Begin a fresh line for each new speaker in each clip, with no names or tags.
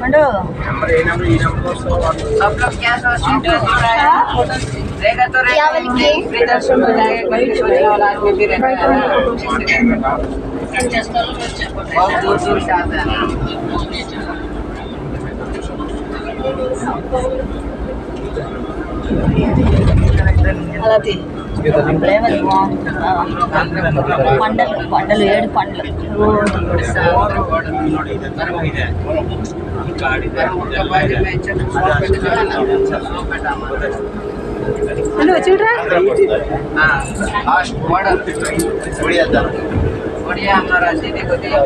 పండు అలా తీ. ఫ్లేవర్ పండలు పండలు ఏడు పండ్లు హలో చూడరా
ఒడియా అమ్మారాజీ కొద్దిగా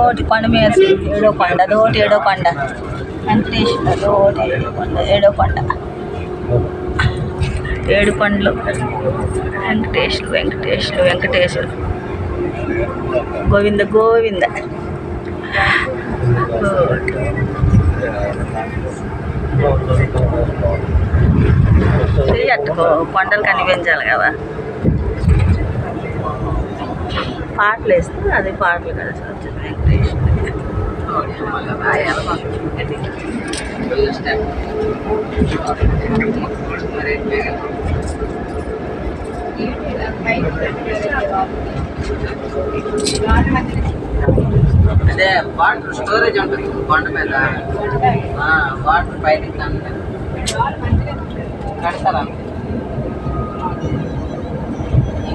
ఒకటి పండు కొండ మీద ఏడో కొండ అదోటి ఏడో కొండ వెంకటేశ్వర అదోటి ఏడో కొండ ఏడో కొండ ఏడు పండ్లు. వెంకటేశ్వరు వెంకటేశ్వరు వెంకటేశ్వరు గోవింద గోవింద. చెయ్యి అట్టుకో కొండలు కనిపించాలి కదా. పాటలు వేస్తే అది పాటలు
కదా అదే వాటర్ స్టోరేజ్ ఉంటుంది కొండ మీద. వాటర్ పైన కడతారా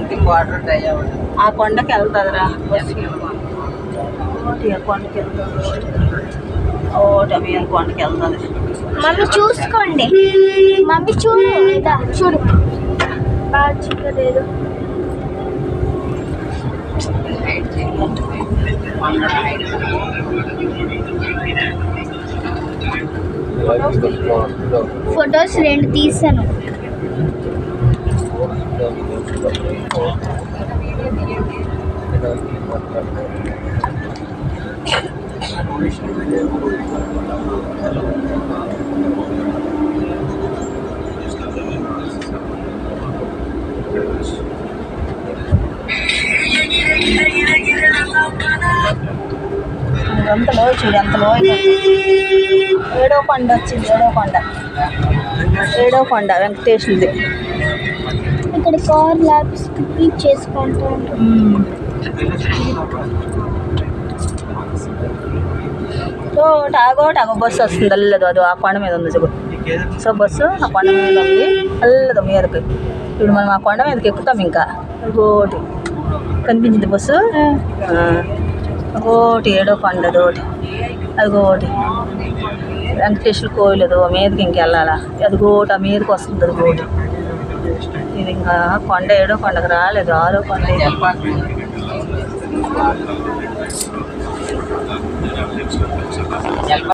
ఇంటికి వాటర్ డ్రై అవ్వదు.
ఆ కొండకి వెళ్తుందిరా. కొండకి వెళ్తుంది. కొండకి వెళ్తుంది.
మమ్మీ చూసుకోండి. మమ్మీ చూడు. చూడు. బాగా చూడలేదు ఫొటోస్ రెండు తీసాను.
ఎంత లోయ చూడు ఎంత ఏడో కొండ వచ్చింది ఏడో కొండ. ఏడో కొండ వెంకటేశ్వరుది
ఇక్కడ కార్ ల్యాబ్స్ పిక్ చేసుకుంటూ
ఒకటి ఆగోటి ఆగో బస్సు వస్తుంది. అల్లదు అది ఆ కొండ మీద ఉంది చూడు. సో బస్సు ఆ కొండ మీద ఉంది. అల్లదు మీదకి. ఇప్పుడు మనం ఆ కొండ మీదకి ఎక్కుతాం ఇంకా. ఒకటి కనిపించింది బస్సు? ఒకటి ఏడో కొండ అదొకటి అదిగోటి వెంకటేశ్వర కోవిల్ అదో మీదకి ఇంకెళ్ళాలా? అదిగోటి ఆ మీదకి వస్తుంది అదిగోటి ఇది ఇంకా కొండ ఏడో కొండకు రాలేదు ఆరో కొండ